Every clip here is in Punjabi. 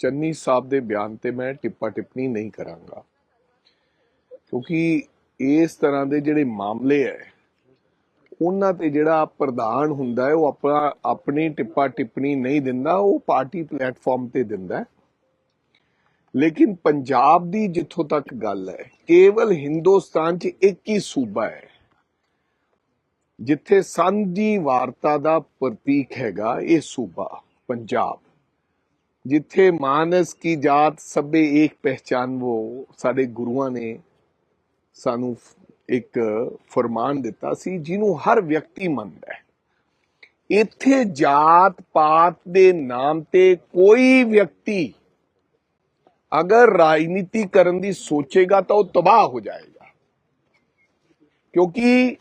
ਚੰਨੀ ਸਾਹਿਬ ਦੇ ਬਿਆਨ ਤੇ ਮੈਂ ਟਿੱਪਾ ਟਿੱਪਣੀ ਨਹੀਂ ਕਰਾਂਗਾ। ਕਿਉਂਕਿ ਇਸ ਤਰ੍ਹਾਂ ਦੇ ਜਿਹੜੇ ਮਾਮਲੇ ਹੈ ਉਹਨਾਂ ਤੇ ਜਿਹੜਾ ਪ੍ਰਧਾਨ ਹੁੰਦਾ ਹੈ ਉਹ ਆਪਣਾ, ਆਪਣੀ ਟਿੱਪਾ ਟਿੱਪਣੀ ਨਹੀਂ ਦਿੰਦਾ, ਉਹ ਪਾਰਟੀ ਪਲੇਟਫਾਰਮ ਤੇ ਦਿੰਦਾ ਲੇਕਿਨ ਪੰਜਾਬ ਦੀ ਜਿੱਥੋਂ ਤੱਕ ਗੱਲ ਹੈ ਕੇਵਲ ਹਿੰਦੁਸਤਾਨ 'ਚ ਇੱਕ ਹੀ ਸੂਬਾ ਹੈ ਜਿੱਥੇ ਸਾਂਝੀ ਵਾਰਤਾ ਦਾ ਪ੍ਰਤੀਕ ਹੈਗਾ ਇਹ ਸੂਬਾ, ਪੰਜਾਬ। ਜਿੱਥੇ ਮਾਨਸ ਕੀ ਜਾਤ ਸਭੇ ਇੱਕ ਪਹਿਚਾਨ ਉਹ ਸਾਡੇ ਗੁਰੂਆਂ ਨੇ ਸਾਨੂੰ ਇੱਕ ਫਰਮਾਨ ਦਿੱਤਾ ਸੀ, ਜਿਹਨੂੰ ਹਰ ਵਿਅਕਤੀ ਮੰਨਦਾ ਹੈ। ਇੱਥੇ ਜਾਤ ਪਾਤ ਦੇ ਨਾਮ ਤੇ ਕੋਈ ਵਿਅਕਤੀ ਅਗਰ ਰਾਜਨੀਤੀ ਕਰਨ ਦੀ ਸੋਚੇਗਾ ਤਾਂ ਉਹ ਤਬਾਹ ਹੋ ਜਾਏਗਾ। ਕਿਉਂਕਿ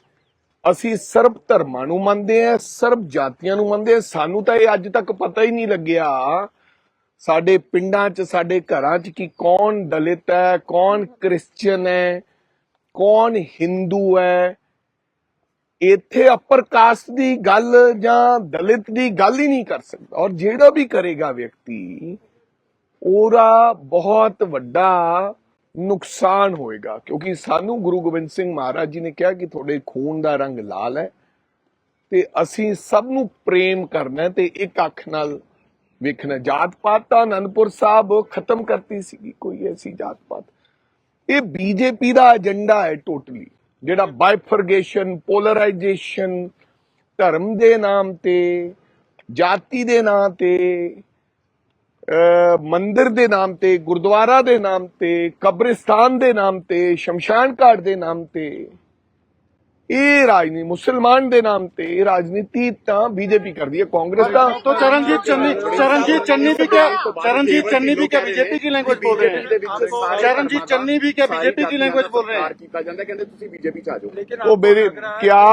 ਅਸੀਂ ਸਰਬ ਧਰਮਾਂ ਨੂੰ ਮੰਨਦੇ ਆ ਸਰਬ ਜਾਤੀਆਂ ਨੂੰ ਮੰਨਦੇ ਆ ਸਾਨੂੰ ਤਾਂ ਇਹ ਅੱਜ ਤੱਕ ਪਤਾ ਹੀ ਨਹੀਂ ਲੱਗਿਆ ਸਾਡੇ ਪਿੰਡਾਂ 'ਚ, ਸਾਡੇ ਘਰਾਂ 'ਚ ਕਿ ਕੌਣ ਦਲਿਤ ਹੈ, ਕੌਣ ਕ੍ਰਿਸਚੀਅਨ ਹੈ, ਕੌਣ ਹਿੰਦੂ ਹੈ, ਇੱਥੇ ਅਪਰ ਕਾਸਟ ਦੀ ਗੱਲ ਜਾਂ ਦਲਿਤ ਦੀ ਗੱਲ ਹੀ ਨਹੀਂ ਕਰ ਸਕਦਾ। ਔਰ ਜਿਹੜਾ ਵੀ ਕਰੇਗਾ ਵਿਅਕਤੀ, ਉਹਦਾ ਬਹੁਤ ਵੱਡਾ ਨੁਕਸਾਨ ਹੋਏਗਾ। ਕਿਉਂਕਿ ਸਾਨੂੰ ਗੁਰੂ ਗੋਬਿੰਦ ਸਿੰਘ ਮਹਾਰਾਜ ਜੀ ਨੇ ਕਿਹਾ ਕਿ ਤੁਹਾਡੇ ਖੂਨ ਦਾ ਰੰਗ ਲਾਲ ਹੈ ਤੇ ਅਸੀਂ ਸਭ ਨੂੰ ਪ੍ਰੇਮ ਕਰਨਾ ਤੇ ਇੱਕ ਅੱਖ ਨਾਲ ਵੇਖਣਾ ਜਾਤ ਪਾਤ ਤਾਂ ਅਨੰਦਪੁਰ ਸਾਹਿਬ ਖਤਮ ਕਰਤੀ ਸੀਗੀ, ਕੋਈ ਐਸੀ ਜਾਤ ਪਾਤ ਇਹ ਬੀਜੇਪੀ ਦਾ ਏਜੰਡਾ ਹੈ ਟੋਟਲੀ, ਜਿਹੜਾ ਬਾਈਫਰਗੇਸ਼ਨ, ਪੋਲਰਾਈਜੇਸ਼ਨ, ਧਰਮ ਦੇ ਨਾਮ ਤੇ, ਜਾਤੀ ਦੇ ਨਾਮ ਤੇ ਮੰਦਿਰ ਦੇ ਨਾਮ ਤੇ, ਗੁਰਦੁਆਰਾ ਦੇ ਨਾਮ ਤੇ, ਕਬਰਿਸਤਾਨ ਦੇ ਨਾਮ ਤੇ, ਸ਼ਮਸ਼ਾਨ ਘਾਟ ਦੇ ਨਾਮ ਤੇ ਇਹ ਰਾਜਨੀਤੀ ਮੁਸਲਮਾਨ ਦੇ ਨਾਮ ਤੇ ਇਹ ਰਾਜਨੀਤੀ ਤਾਂ ਬੀਜੇਪੀ ਕਰਦੀ ਹੈ ਕਾਂਗਰਸ ਤਾਂ तो चरणजीत चन्नी चरणजीत चन्नी भी क्या चरणजीत चन्नी भी क्या बीजेपी की लैंग्वेज बोल रहे हैं चरणजीत चन्नी भी क्या बीजेपी की लैंग्वेज बोल रहे हैं ਕੀਤਾ ਜਾਂਦਾ ਕਹਿੰਦੇ ਤੁਸੀਂ ਬੀਜੇਪੀ ਚ ਆ ਜਾਓ ਉਹ ਮੇਰੇ ਕਿਆ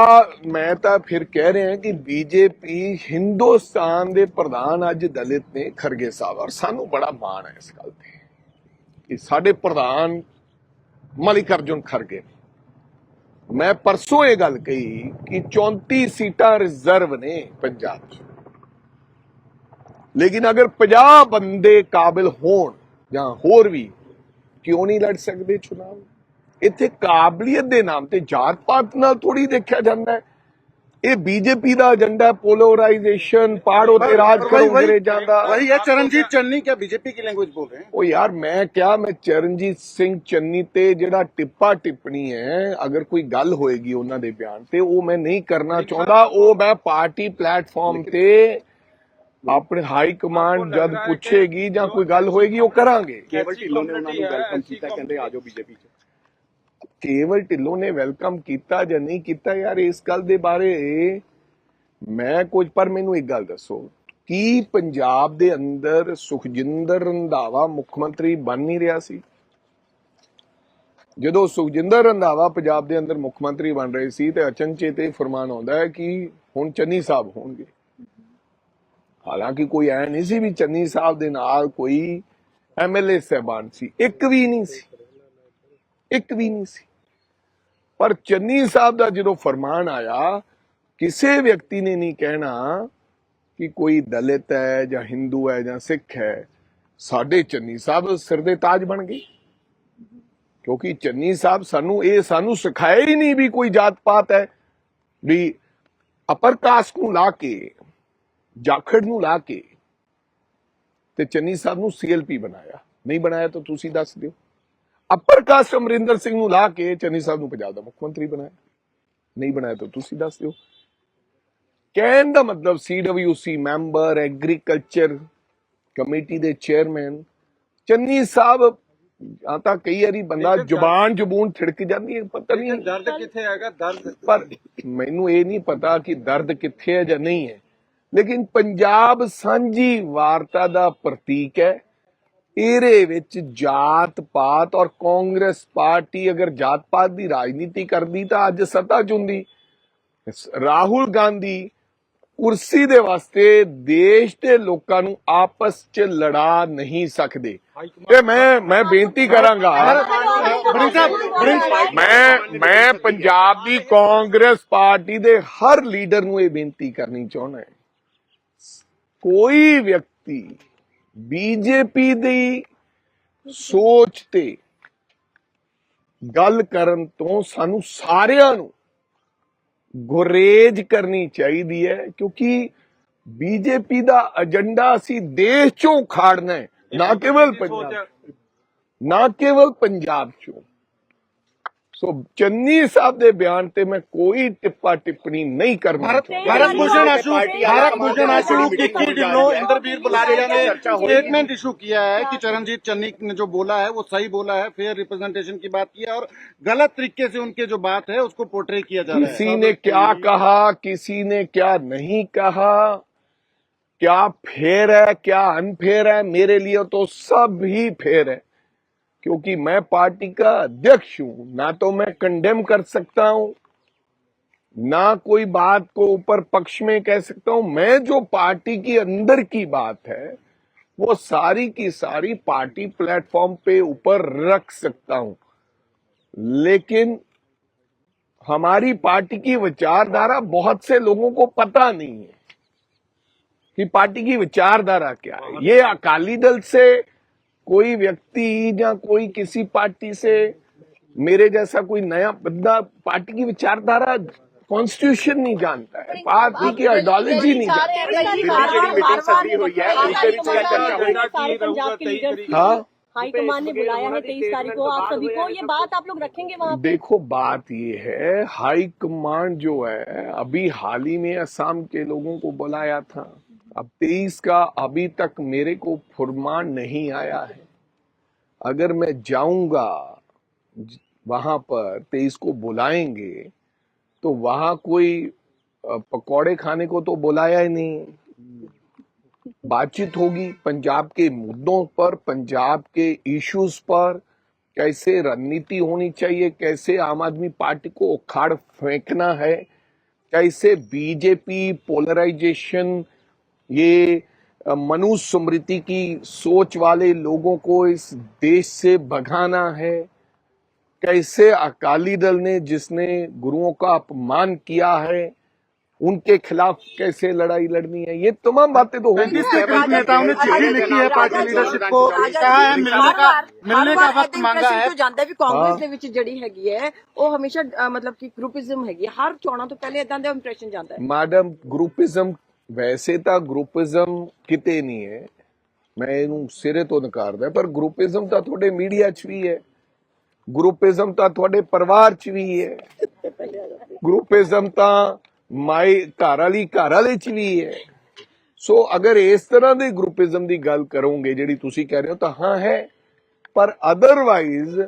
ਮੈਂ ਤਾਂ ਫਿਰ ਕਹਿ ਰਿਹਾ ਕਿ ਬੀਜੇਪੀ ਹਿੰਦੁਸਤਾਨ ਦੇ ਪ੍ਰਧਾਨ ਅੱਜ ਦਲਿਤ ਨੇ ਖਰਗੇ ਸਾਹਿਬ ਔਰ ਸਾਨੂੰ ਬੜਾ ਮਾਣ ਹੈ ਇਸ ਗੱਲ ਤੇ ਕਿ ਸਾਡੇ ਪ੍ਰਧਾਨ ਮਲਿਕ ਅਰਜੁਨ ਖਰਗੇ ਨੇ ਮੈਂ ਪਰਸੋਂ ਇਹ ਗੱਲ ਕਹੀ ਕਿ 34 ਸੀਟਾਂ ਰਿਜ਼ਰਵ ਨੇ ਪੰਜਾਬ 'ਚ। ਲੇਕਿਨ ਅਗਰ 50 ਬੰਦੇ ਕਾਬਿਲ ਹੋਣ ਜਾਂ ਹੋਰ ਵੀ, ਕਿਉਂ ਨਹੀਂ ਲੜ ਸਕਦੇ ਚੁਣਾਵ? ਇੱਥੇ ਕਾਬਲੀਅਤ ਦੇ ਨਾਮ ਤੇ ਜਾਤ ਪਾਤ ਨਾਲ ਥੋੜੀ ਦੇਖਿਆ ਜਾਂਦਾ ਹੈ। ਇਹ ਬੀਜੇਪੀ ਦਾ ਏਜੰਡਾ ਪੋਲਰਾਈਜੇਸ਼ਨ ਪਾੜੋ ਤੇ ਰਾਜ ਕਰੋ वही वही ਅੰਗਰੇਜ਼ਾਂ ਦਾ वही है चरणजीत चन्नी क्या बीजेपी की लैंग्वेज बोल रहे हैं ਉਹ ਯਾਰ ਮੈਂ ਕਿਹਾ ਮੈਂ ਚਰਨਜੀਤ ਸਿੰਘ ਚੰਨੀ ਤੇ ਜਿਹੜਾ ਟਿੱਪਾ ਟਿੱਪਣੀ ਹੈ ਅਗਰ ਕੋਈ ਗੱਲ ਹੋਏਗੀ ਉਹਨਾਂ ਦੇ ਬਿਆਨ ਤੇ ਉਹ ਮੈਂ ਨਹੀਂ ਕਰਨਾ ਚਾਹੁੰਦਾ ਉਹ ਮੈਂ ਪਾਰਟੀ ਪਲੇਟਫਾਰਮ ਤੇ ਆਪਣੇ ਹਾਈ ਕਮਾਂਡ ਜਦ ਪੁੱਛੇਗੀ ਜਾਂ ਕੋਈ ਗੱਲ ਹੋਏਗੀ ਉਹ ਕਰਾਂਗੇ ਕੇਵਲ ਢਿੱਲੋਂ ਨੇ ਉਹਨਾਂ ਨੂੰ ਵੈਲਕਮ ਕੀਤਾ ਕਹਿੰਦੇ ਆ ਜਾਓ ਬੀਜੇਪੀ ਚ ਕੇਵਲ ਢਿੱਲੋਂ ਨੇ ਵੈਲਕਮ ਕੀਤਾ ਜਾਂ ਨਹੀਂ ਕੀਤਾ ਯਾਰ, ਇਸ ਗੱਲ ਦੇ ਬਾਰੇ ਮੈਂ ਕੁਝ, ਪਰ ਮੈਨੂੰ ਇੱਕ ਗੱਲ ਦੱਸੋ। ਕੀ ਪੰਜਾਬ ਦੇ ਅੰਦਰ ਸੁਖਜਿੰਦਰ ਰੰਧਾਵਾ ਮੁੱਖ ਮੰਤਰੀ ਬਣ ਨਹੀਂ ਰਿਹਾ ਸੀ? ਜਦੋਂ ਸੁਖਜਿੰਦਰ ਰੰਧਾਵਾ ਪੰਜਾਬ ਦੇ ਅੰਦਰ ਮੁੱਖ ਮੰਤਰੀ ਬਣ ਰਹੇ ਸੀ, ਤੇ ਅਚਨਚੇਤ ਇਹ ਫਰਮਾਨ ਆਉਂਦਾ ਹੈ ਕਿ ਹੁਣ ਚੰਨੀ ਸਾਹਿਬ ਹੋਣਗੇ। ਹਾਲਾਂਕਿ ਕੋਈ ਐ ਨਹੀਂ ਸੀ ਵੀ ਚੰਨੀ ਸਾਹਿਬ ਦੇ ਨਾਲ ਕੋਈ ਐਮਐਲਏ ਸਹਿਬਾਨ ਸੀ। ਇੱਕ ਵੀ ਨਹੀਂ ਸੀ। ਇੱਕ ਵੀ ਨਹੀਂ ਸੀ। ਪਰ ਚੰਨੀ ਸਾਹਿਬ ਦਾ ਜਦੋਂ ਫਰਮਾਨ ਆਇਆ, ਕਿਸੇ ਵਿਅਕਤੀ ਨੇ ਨਹੀਂ ਕਹਿਣਾ ਕਿ ਕੋਈ ਦਲਿਤ ਹੈ ਜਾਂ ਹਿੰਦੂ ਹੈ ਜਾਂ ਸਿੱਖ ਹੈ, ਸਾਡੇ ਚੰਨੀ ਸਾਹਿਬ ਸਿਰ ਦੇ ਤਾਜ ਬਣ ਗਏ। ਕਿਉਂਕਿ ਚੰਨੀ ਸਾਹਿਬ ਸਾਨੂੰ ਇਹ ਸਾਨੂੰ ਸਿਖਾਇਆ ਹੀ ਨਹੀਂ ਵੀ ਕੋਈ ਜਾਤ ਪਾਤ ਹੈ, ਵੀ ਅਪਰ ਕਾਸਟ ਨੂੰ ਲਾ ਕੇ, ਜਾਖੜ ਨੂੰ ਲਾ ਕੇ ਤੇ ਚੰਨੀ ਸਾਹਿਬ ਨੂੰ ਸੀਐਲਪੀ ਬਣਾਇਆ। ਨਹੀਂ ਬਣਾਇਆ ਤਾਂ ਤੁਸੀਂ ਦੱਸ ਦਿਓ। ਅਪਰ ਕਾਸਟ ਅਮਰਿੰਦਰ ਸਿੰਘ ਨੂੰ ਲਾ ਕੇ ਚੰਨੀ ਸਾਹਿਬ ਨੂੰ ਪੰਜਾਬ ਦਾ ਮੁੱਖ ਮੰਤਰੀ ਬਣਾਇਆ। ਨਹੀਂ ਬਣਾਇਆ ਤਾਂ ਤੁਸੀਂ ਦੱਸ ਦਿਓ। ਕਹਿਣ ਦਾ ਮਤਲਬ ਸੀਡਬਲਯੂਸੀ ਮੈਂਬਰ ਐਗਰੀਕਲਚਰ ਕਮੇਟੀ ਦੇ ਚੇਅਰਮੈਨ ਚੰਨੀ ਸਾਹਿਬ ਆ ਤਾਂ ਕਈ ਵਾਰੀ ਬੰਦਾ ਜ਼ੁਬਾਨ ਜ਼ਬੂਨ ਥਿੜਕ ਜਾਂਦੀ ਹੈ ਪਤਾ ਨਹੀਂ ਦਰਦ ਕਿੱਥੇ ਹੈਗਾ? ਦਰਦ ਪਰ ਮੈਨੂੰ ਇਹ ਨਹੀਂ ਪਤਾ ਕਿ ਦਰਦ ਕਿੱਥੇ ਹੈ ਜਾਂ ਨਹੀਂ ਹੈ। ਲੇਕਿਨ ਪੰਜਾਬ ਸਾਂਝੀ ਵਾਰਤਾ ਦਾ ਪ੍ਰਤੀਕ ਹੈ। ਇਹਦੇ ਵਿੱਚ ਜਾਤ ਪਾਤ ਔਰ ਕਾਂਗਰਸ ਪਾਰਟੀ ਅਗਰ ਜਾਤ ਪਾਤ ਦੀ ਰਾਜਨੀਤੀ ਕਰਦੀ ਤਾਂ ਅੱਜ ਸੱਤਾ ਚੁੰਦੀ। ਰਾਹੁਲ ਗਾਂਧੀ ਕੁਰਸੀ ਦੇ ਵਾਸਤੇ ਦੇਸ਼ ਦੇ ਲੋਕਾਂ ਨੂੰ ਆਪਸ 'ਚ ਲੜਾ ਨਹੀਂ ਸਕਦੇ। ਤੇ ਮੈਂ ਮੈਂ ਬੇਨਤੀ ਕਰਾਂਗਾ ਮੈਂ ਮੈਂ ਪੰਜਾਬ ਦੀ ਕਾਂਗਰਸ ਪਾਰਟੀ ਦੇ ਹਰ ਲੀਡਰ ਨੂੰ ਇਹ ਬੇਨਤੀ ਕਰਨੀ ਚਾਹੁੰਦਾ ਕੋਈ ਵਿਅਕਤੀ ਬੀਜੇਪੀ ਦੀ ਸੋਚ ਤੇ ਗੱਲ ਕਰਨ ਤੋਂ ਸਾਨੂੰ ਸਾਰਿਆਂ ਨੂੰ ਗੁਰੇਜ ਕਰਨੀ ਚਾਹੀਦੀ ਹੈ ਕਿਉਂਕਿ ਬੀਜੇਪੀ ਦਾ ਏਜੰਡਾ ਅਸੀਂ ਦੇਸ਼ ਚੋਂ ਖਾੜਨਾ ਹੈ ਨਾ ਕੇਵਲ ਪੰਜਾਬ ਨਾ ਕੇਵਲ ਪੰਜਾਬ ਚੋਂ। ਸੋ ਚੰਨੀ ਸਾਹਿਬ ਦੇ ਬਿਆਨ ਤੇ ਮੈਂ ਕੋਈ ਟਿੱਪਾ ਟਿੱਪਣੀ ਨਹੀਂ ਕਰਨਾ भारत ਚਾਹੁੰਦਾ भारत भूषण आशु भारत भूषण आशु किक्की ढिल्लो इंद्रवीर बुलारिया ने स्टेटमेंट इशू किया है कि चरणजीत चन्नी ने जो बोला है वो सही बोला है फेयर रिप्रेजेंटेशन की बात की है और गलत तरीके से उनके जो बात है उसको पोर्ट्रे किया जा रहा है किसी ने क्या कहा किसी ने क्या नहीं कहा क्या फेर है क्या अनफेयर है मेरे लिए तो सब ही फेर है क्योंकि मैं पार्टी का अध्यक्ष हूँ, ना तो मैं कंडेम कर सकता हूँ, ना कोई बात को ऊपर पक्ष में कह सकता हूँ। मैं जो पार्टी की अंदर की बात है, वो सारी की सारी पार्टी प्लेटफॉर्म पे ऊपर रख सकता हूँ। लेकिन हमारी पार्टी की विचारधारा बहुत से लोगों को पता नहीं है कि पार्टी की विचारधारा क्या है। ये अकाली दल से कोई व्यक्ति या कोई किसी पार्टी से मेरे जैसा कोई नया बंदा पार्टी की विचारधारा कॉन्स्टिट्यूशन नहीं जानता है पार्टी की आइडियोलॉजी नहीं जानता हाँ। हाईकमान ने बुलाया है तेईस तारीख को आप सभी को ये बात आप लोग रखेंगे वहाँ देखो बात ये है हाईकमांड जो है अभी हाल ही में असम के लोगों को बुलाया था। अब तेईस का अभी तक मेरे को फुरमान नहीं आया है। अगर मैं जाऊँगा वहाँ पर तेईस को बुलाएँगे तो वहाँ कोई पकौड़े खाने को तो बुलाया ही नहीं। बातचीत होगी पंजाब के मुद्दों पर, पंजाब के इश्यूज़ पर, कैसे रणनीति होनी चाहिए, कैसे आम आदमी पार्टी को उखाड़ फेंकना है, कैसे बीजेपी पोलराइजेशन ये अ, मनुष्य स्मृति की सोच वाले लोगों को इस देश से भगाना है कैसे अकाली दल ने जिसने गुरुओं का अपमान किया है उनके खिलाफ कैसे लड़ाई लड़नी है ये तमाम बातें तो होंगी पैंतीस के करीब नेताओं ने चिट्ठी लिखी है पार्टी लीडरशिप को कहा है मिलने का मिलने का वक्त मांगा है ਤੋਂ ਜਾਂਦਾ ਵੀ ਕਾਂਗਰਸ ਹਾਂ। ਦੇ ਵਿੱਚ ਜਿਹੜੀ ਹੈਗੀ ਹੈ ਉਹ ਹਮੇਸ਼ਾ ਅ, ਮਤਲਬ ਕਿ ਗਰੁੱਪਿਜ਼ਮ ਹੈਗੀ ਹੈ ਹਰ ਚੋਣਾਂ ਤੋਂ ਪਹਿਲੇ ਇਦਾਂ ਦਾ ਇੰਪ੍ਰੈਸ਼ਨ ਜਾਂਦਾ ਹੈ ਮੈਡਮ ਗਰੁੱਪਿਜ਼ਮ ਵੈਸੇ ਤਾਂ ਗਰੁੱਪਿਜ਼ਮ ਕਿਤੇ ਨਹੀਂ ਹੈ। ਮੈਂ ਇਹਨੂੰ ਸਿਰੇ ਤੋਂ ਨਕਾਰਦਾ, ਪਰ ਗਰੁੱਪਿਜ਼ਮ ਤਾਂ ਤੁਹਾਡੇ ਮੀਡੀਆ 'ਚ ਵੀ ਹੈ। ਗਰੁੱਪਿਜ਼ਮ ਤਾਂ ਤੁਹਾਡੇ ਪਰਿਵਾਰ 'ਚ ਵੀ ਹੈ। ਗਰੁੱਪਿਜ਼ਮ ਤਾਂ ਮਾਈ ਘਰ ਵਾਲੀ ਘਰ ਵਾਲੇ 'ਚ ਵੀ ਹੈ। ਸੋ ਅਗਰ ਇਸ ਤਰ੍ਹਾਂ ਦੇ ਗਰੁੱਪਿਜ਼ਮ ਦੀ ਗੱਲ ਕਰੋਗੇ, ਜਿਹੜੀ ਤੁਸੀਂ ਕਹਿ ਰਹੇ ਹੋ, ਤਾਂ ਹਾਂ ਹੈ। ਪਰ ਅਦਰਵਾਈਜ਼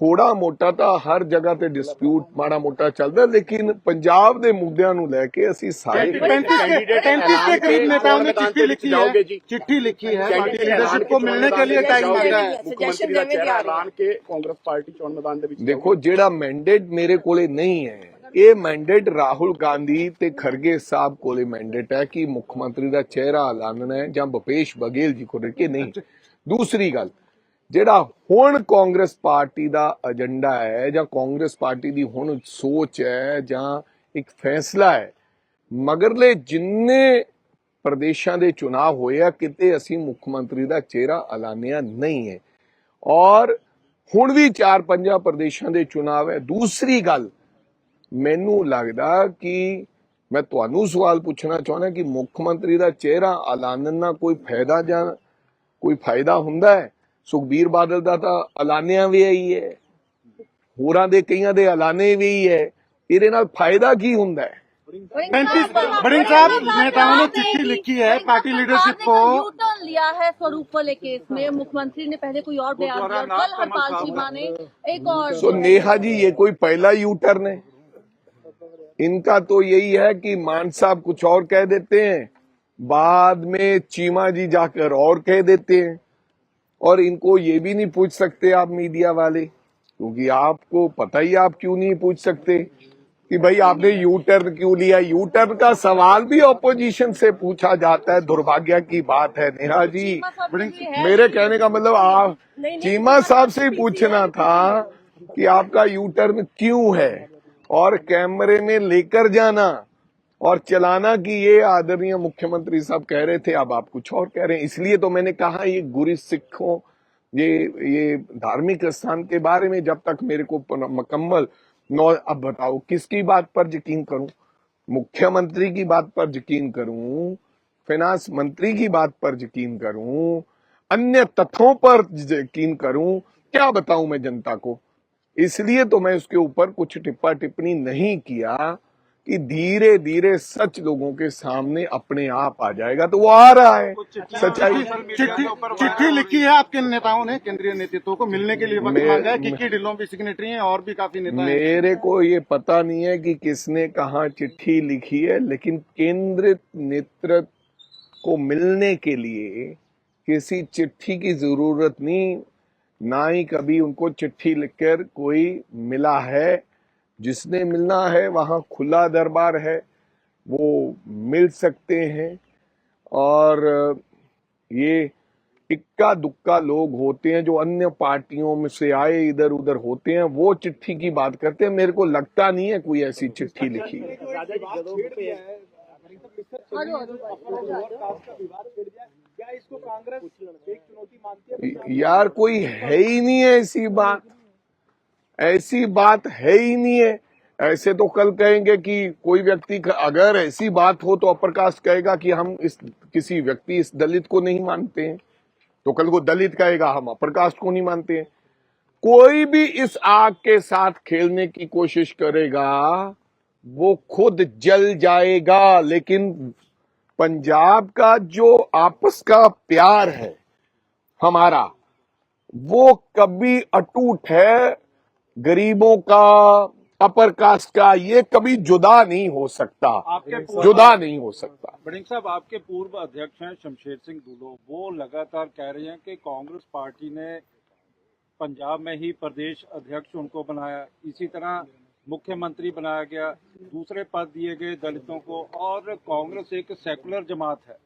ਥੋੜਾ ਮੋਟਾ ਤਾਂ ਹਰ ਜਗ੍ਹਾ ਤੇ ਡਿਸਪਿਊਟ ਮਾੜਾ ਮੋਟਾ ਚੱਲਦਾ ਲੇਕਿਨ ਪੰਜਾਬ ਦੇ ਮੁੱਦਿਆਂ ਨੂੰ ਲੈ ਕੇ ਅਸੀਂ ਸਾਰੇ पैंतीस के पैंतीस के करीब नेताओं ने चिट्ठी लिखी जाओगे है जी। चिट्ठी लिखी है पार्टी लीडरशिप को मिलने के लिए टाइम मांगा है ਮੁੱਖ ਮੰਤਰੀ ਦਾ ਚਿਹਰਾ ਐਲਾਨ ਕੇ ਕਾਂਗਰਸ ਪਾਰਟੀ ਚੋਣ ਮੈਦਾਨ ਦੇ ਵਿੱਚ ਦੇਖੋ ਜਿਹੜਾ ਮੈਂਡੇਟ ਮੇਰੇ ਕੋਲੇ ਨਹੀਂ ਹੈ ਇਹ ਮੈਂਡੇਟ ਰਾਹੁਲ ਗਾਂਧੀ ਤੇ ਖਰਗੇ ਸਾਹਿਬ ਕੋਲੇ ਮੈਂਡੇਟ ਹੈ ਕਿ ਮੁੱਖ ਮੰਤਰੀ ਦਾ ਚਿਹਰਾ ਐਲਾਨਣਾ ਹੈ ਜਾਂ ਭੁਪੇਸ਼ ਬਘੇਲ ਜੀ ਕੋਲੇ ਕਿ ਨਹੀਂ ਦੂਸਰੀ ਗੱਲ ਜਿਹੜਾ ਹੁਣ ਕਾਂਗਰਸ ਪਾਰਟੀ ਦਾ ਏਜੰਡਾ ਹੈ ਜਾਂ ਕਾਂਗਰਸ ਪਾਰਟੀ ਦੀ ਹੁਣ ਸੋਚ ਹੈ ਜਾਂ ਇੱਕ ਫੈਸਲਾ ਹੈ, ਮਗਰਲੇ ਜਿੰਨੇ ਪ੍ਰਦੇਸ਼ਾਂ ਦੇ ਚੁਣਾਵ ਹੋਏ ਆ, ਕਿਤੇ ਅਸੀਂ ਮੁੱਖ ਮੰਤਰੀ ਦਾ ਚਿਹਰਾ ਐਲਾਨਿਆ ਨਹੀਂ ਹੈ। ਔਰ ਹੁਣ ਵੀ ਚਾਰ ਪੰਜਾਂ ਪ੍ਰਦੇਸ਼ਾਂ ਦੇ ਚੁਣਾਵ ਹੈ। ਦੂਸਰੀ ਗੱਲ, ਮੈਨੂੰ ਲੱਗਦਾ ਕਿ ਮੈਂ ਤੁਹਾਨੂੰ ਸਵਾਲ ਪੁੱਛਣਾ ਚਾਹੁੰਦਾ ਕਿ ਮੁੱਖ ਮੰਤਰੀ ਦਾ ਚਿਹਰਾ ਐਲਾਨਣ ਨਾਲ ਕੋਈ ਫਾਇਦਾ ਜਾਂ ਕੋਈ ਫਾਇਦਾ ਹੁੰਦਾ ਹੈ? ਸੁਖਬੀਰ ਬਾਦਲ ਦਾ ਤਾਂ ਐਲਾਨਿਆ ਵੀ ਹੀ ਹੈ ਹੋਰਾਂ ਦੇ ਕਈਆਂ ਦੇ ਐਲਾਨੇ ਵੀ ਹੀ ਹੈ ਇਹਦੇ ਨਾਲ ਫਾਇਦਾ ਕੀ ਹੁੰਦਾ ਹੈ पैंतीस बड़िंग साहब नेताओं ने चिट्ठी लिखी है पार्टी लीडरशिप को यू टर्न लिया है स्वरूप वाले केस में मुख्यमंत्री ने पहले कोई और बयान दिया और कल हरपाल चीमा ने एक और सो नेहा जी ये कोई पहला यू टर्न है इनका तो यही है कि मान साहब कुछ और कह देते हैं बाद में चीमा जी जाकर और कह देते हैं और इनको ये भी नहीं पूछ सकते आप मीडिया वाले क्योंकि आपको पता ही आप क्यों नहीं पूछ सकते कि भाई आपने यू टर्न क्यों लिया? यू टर्न का सवाल भी ऑपोजिशन से पूछा जाता है। दुर्भाग्य की बात है नेहा जी। लिए है मेरे कहने का मतलब आप नहीं, नहीं, चीमा साहब से पूछना था कि आपका यू टर्न क्यों है? और कैमरे में लेकर जाना। और चलाना की ये आदरणीय मुख्यमंत्री साहब कह रहे थे, अब आप कुछ और कह रहे हैं। इसलिए तो मैंने कहा, ये गुरु सिखों, ये ये धार्मिक स्थान के बारे में जब तक मेरे को मुकम्मल नौ, अब बताओ, किसकी बात पर यकीन करूँ? मुख्यमंत्री की बात पर यकीन करूँ? फाइनेंस मंत्री की बात पर यकीन करूँ? अन्य तथ्यों पर यकीन करूँ? क्या बताऊँ मैं जनता को? इसलिए तो मैं उसके ऊपर कुछ टिप्पा टिप्पणी नहीं किया। कि धीरे धीरे सच लोगों के सामने अपने आप आ जाएगा तो वो आ रहा है। सच्चाई चिट्ठी चिट्ठी लिखी है आपके नेताओं ने केंद्रीय नेतृत्व को मिलने के लिए मांगा है ढिल्लों भी सिग्नेटरी हैं और भी काफ़ी नेता मेरे को ये पता नहीं है कि किसने कहा चिट्ठी लिखी है लेकिन केंद्र नेतृत्व को मिलने के लिए किसी चिट्ठी की ज़रूरत नहीं ना ही कभी उनको चिट्ठी लिखकर कोई मिला है। जिसने मिलना है वहाँ खुला दरबार है वो मिल सकते हैं। और ये इक्का दुक्का लोग होते हैं जो अन्य पार्टियों में से आए इधर उधर होते हैं वो चिट्ठी की बात करते हैं। मेरे को लगता नहीं है कोई ऐसी चिट्ठी लिखी है। यार कोई है ही नहीं है ऐसी बात। ऐसी बात है ही नहीं है। ऐसे तो कल कहेंगे कि कोई व्यक्ति अगर ऐसी बात हो तो अपर कास्ट कहेगा कि हम इस, किसी व्यक्ति, इस दलित को नहीं मानते हैं। तो कल को दलित कहेगा, हम अपर कास्ट को नहीं मानते हैं। कोई भी इस आग के साथ खेलने की कोशिश करेगा, वो खुद जल जाएगा। लेकिन पंजाब का जो आपस का प्यार है, हमारा, वो कभी अटूट है गरीबों का अपर कास्ट का ये कभी जुदा नहीं हो सकता। जुदा नहीं हो सकता। बड़िंग साहब आपके पूर्व अध्यक्ष हैं शमशेर सिंह दूलो वो लगातार कह रहे हैं कि कांग्रेस पार्टी ने पंजाब में ही प्रदेश अध्यक्ष उनको बनाया। इसी तरह मुख्यमंत्री बनाया गया दूसरे पद दिए गए दलितों को और कांग्रेस एक सेकुलर जमात है।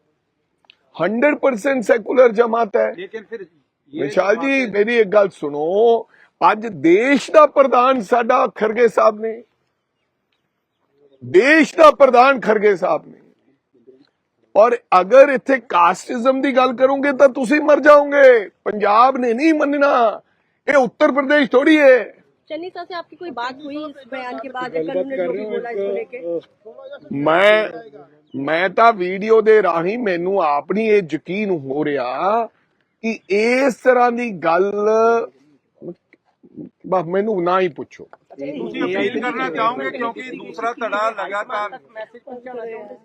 हंड्रेड परसेंट सेकुलर जमात है। लेकिन फिर विशाल जी मेरी एक गल सुनो ਅੱਜ ਦੇਸ਼ ਦਾ ਪ੍ਰਧਾਨ ਸਾਡਾ ਖਰਗੇ ਸਾਹਿਬ ਨੇ ਦੇਸ਼ ਦਾ ਪ੍ਰਧਾਨ ਖਰਗੇ ਸਾਹਿਬ ਨੇ ਔਰ ਅਗਰ ਇੱਥੇ ਕਾਸਟਿਜ਼ਮ ਦੀ ਗੱਲ ਕਰੋਗੇ ਤਾਂ ਤੁਸੀਂ ਮਰ ਜਾਓਗੇ ਪੰਜਾਬ ਨੇ ਨਹੀਂ ਮੰਨਣਾ ਇਹ ਉੱਤਰ ਪ੍ਰਦੇਸ਼ ਥੋੜੀ ਹੈ चन्नी साहब से आपकी कोई बात हुई इस बयान के बाद कल उन्होंने जो भी बोला इसको लेके ਮੈਂ ਮੈਂ ਤਾਂ ਵੀਡੀਓ ਦੇ ਰਾਹੀਂ ਮੈਨੂੰ ਆਪ ਨਹੀਂ ਇਹ ਯਕੀਨ ਹੋ ਰਿਹਾ ਕਿ ਇਸ ਤਰ੍ਹਾਂ ਦੀ ਗੱਲ ਬਸ ਮੈਨੂੰ ਨਾ ਹੀ ਪੁੱਛੋ। ਤੁਸੀਂ ਅਪੀਲ ਕਰਨਾ ਚਾਹੋਗੇ ਕਿਉਂਕਿ ਦੂਸਰਾ ਧੜਾ ਲਗਾਤਾਰ ਮੈਸੇਜ ਪਹੁੰਚਾਉਣਾ ਚਾਹੁੰਦੇ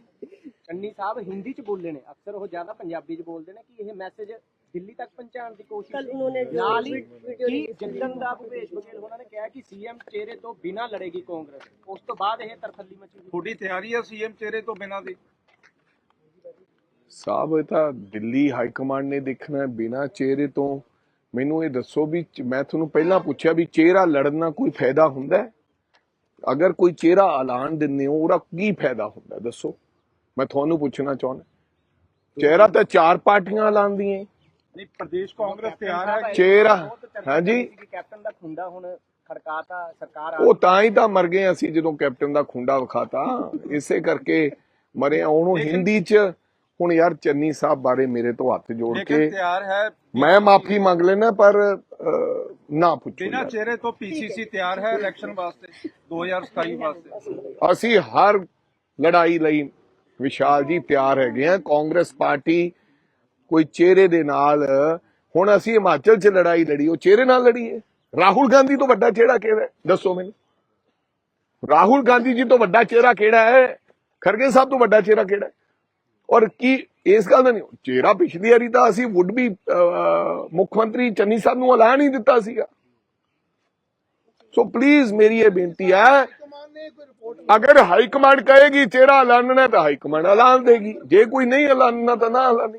ਚੰਨੀ ਸਾਹਿਬ ਹਿੰਦੀ ਚ ਬੋਲਦੇ ਨੇ ਅਕਸਰ ਉਹ ਜ਼ਿਆਦਾ ਪੰਜਾਬੀ ਚ ਬੋਲਦੇ ਨੇ ਕਿ ਇਹ ਮੈਸੇਜ ਦਿੱਲੀ ਤੱਕ ਪਹੁੰਚਾਉਣ ਦੀ ਕੋਸ਼ਿਸ਼ ਕੱਲ ਉਹਨੇ ਨਾਲ ਹੀ ਕਿ ਜੰਦਨ ਦਾ ਭੁਪੇਸ਼ ਬਗੇਲ ਉਹਨਾਂ ਨੇ ਕਿਹਾ ਕਿ ਸੀਐਮ ਚਿਹਰੇ ਤੋਂ ਬਿਨਾ ਲੜੇਗੀ ਕਾਂਗਰਸ। ਉਸ ਤੋਂ ਬਾਅਦ ਇਹ ਤਰਫੱਲੀ ਮਚੀ ਥੋੜੀ ਤਿਆਰੀ ਹੈ ਸੀਐਮ ਚਿਹਰੇ ਤੋਂ ਬਿਨਾ ਦੀ? ਸਾਹਿਬ ਇਹ ਤਾਂ ਦਿੱਲੀ ਹਾਈ ਕਮਾਂਡ ਨੇ ਦੇਖਣਾ ਬਿਨਾ ਚਿਹਰੇ ਤੋਂ ਮੈਨੂੰ ਇਹ ਦੱਸੋ ਵੀ ਮੈਂ ਤੁਹਾਨੂੰ ਪਹਿਲਾਂ ਪੁੱਛਿਆ ਵੀ ਚਿਹਰਾ ਲੜਨ ਨਾਲ ਕੋਈ ਫਾਇਦਾ ਹੁੰਦਾ ਹੈ? ਅਗਰ ਕੋਈ ਚਿਹਰਾ ਐਲਾਨ ਦਿੰਦੇ ਹੋ ਉਹਦਾ ਕੀ ਫਾਇਦਾ ਹੁੰਦਾ? ਦੱਸੋ। ਮੈਂ ਤੁਹਾਨੂੰ ਪੁੱਛਣਾ ਚਾਹੁੰਦਾ। ਚਿਹਰਾ ਤਾਂ ਚਾਰ ਪਾਰਟੀਆਂ ਐਲਾਨਦੀਆਂ ਨਹੀਂ ਪ੍ਰਦੇਸ਼ ਕਾਂਗਰਸ ਤਿਆਰ ਹੈ। ਚਿਹਰਾ ਹਾਂਜੀ। ਕੈਪਟਨ ਦਾ ਖੁੰਡਾ ਹੁਣ ਖੜਕਾਤਾ ਸਰਕਾਰ ਆ ਉਹ ਤਾਂ ਹੀ ਤਾਂ ਮਰ ਗਏ ਅਸੀਂ ਜਦੋਂ ਕੈਪਟਨ ਦਾ ਖੁੰਡਾ ਵਿਖਾਤਾ। ਇਸੇ ਕਰਕੇ ਮਰੇ ਹਾਂ। ਉਹਨੂੰ ਹਿੰਦੀ ਚ ਹੁਣ ਯਾਰ ਚੰਨੀ ਸਾਹਿਬ ਬਾਰੇ ਮੇਰੇ ਤੋਂ ਹੱਥ ਜੋੜ ਲੇਕਿਨ ਕੇ ਤਿਆਰ ਹੈ ਮੈਂ ਮਾਫੀ ਮੰਗ ਲੈਣਾ ਪਰ ਨਾ ਪੁੱਛੋ ਬਿਨਾਂ। ਚਿਹਰੇ ਤੋਂ ਪੀਸੀਸੀ ਤਿਆਰ ਹੈ ਇਲੈਕਸ਼ਨ ਵਾਸਤੇ 2027 ਵਾਸਤੇ। ਅਸੀਂ ਹਰ ਲੜਾਈ ਲਈ ਵਿਸ਼ਾਲ ਜੀ ਤਿਆਰ ਹੈਗੇ ਆ ਕਾਂਗਰਸ ਪਾਰਟੀ ਕੋਈ ਚਿਹਰੇ ਦੇ ਨਾਲ ਹੁਣ ਅਸੀਂ ਹਿਮਾਚਲ 'ਚ ਲੜਾਈ ਲੜੀ ਉਹ ਚਿਹਰੇ ਨਾਲ ਲੜੀ ਹੈ। ਰਾਹੁਲ ਗਾਂਧੀ ਤੋਂ ਵੱਡਾ ਚਿਹਰਾ ਕਿਹੜਾ ਦੱਸੋ ਮੈਨੂੰ। ਰਾਹੁਲ ਗਾਂਧੀ ਜੀ ਤੋਂ ਵੱਡਾ ਚਿਹਰਾ ਕਿਹੜਾ ਹੈ? ਖਰਗੇ ਸਾਹਿਬ ਤੋਂ ਵੱਡਾ ਚਿਹਰਾ ਕਿਹੜਾ ਹੈ? ਔਰ ਕੀ ਇਸ ਗੱਲ ਦਾ ਨਹੀਂ ਚਿਹਰਾ ਪਿਛਲੀ ਵਾਰੀ ਤਾਂ ਅਸੀਂ ਵੁੱਡ ਵੀ ਮੁੱਖ ਮੰਤਰੀ ਚੰਨੀ ਸਾਹਿਬ ਨੂੰ ਐਲਾਨ ਹੀ ਦਿੱਤਾ ਸੀਗਾ। ਸੋ ਪਲੀਜ਼ ਮੇਰੀ ਇਹ ਬੇਨਤੀ ਹੈ, ਅਗਰ ਹਾਈ ਕਮਾਂਡ ਕਹੇਗੀ ਚਿਹਰਾ ਐਲਾਨਣਾ ਤਾਂ ਹਾਈ ਕਮਾਂਡ ਐਲਾਨ ਦੇਗੀ। ਜੇ ਕੋਈ ਨਹੀਂ ਐਲਾਨਣਾ ਤਾਂ ਨਾ ਐਲਾਨੇ।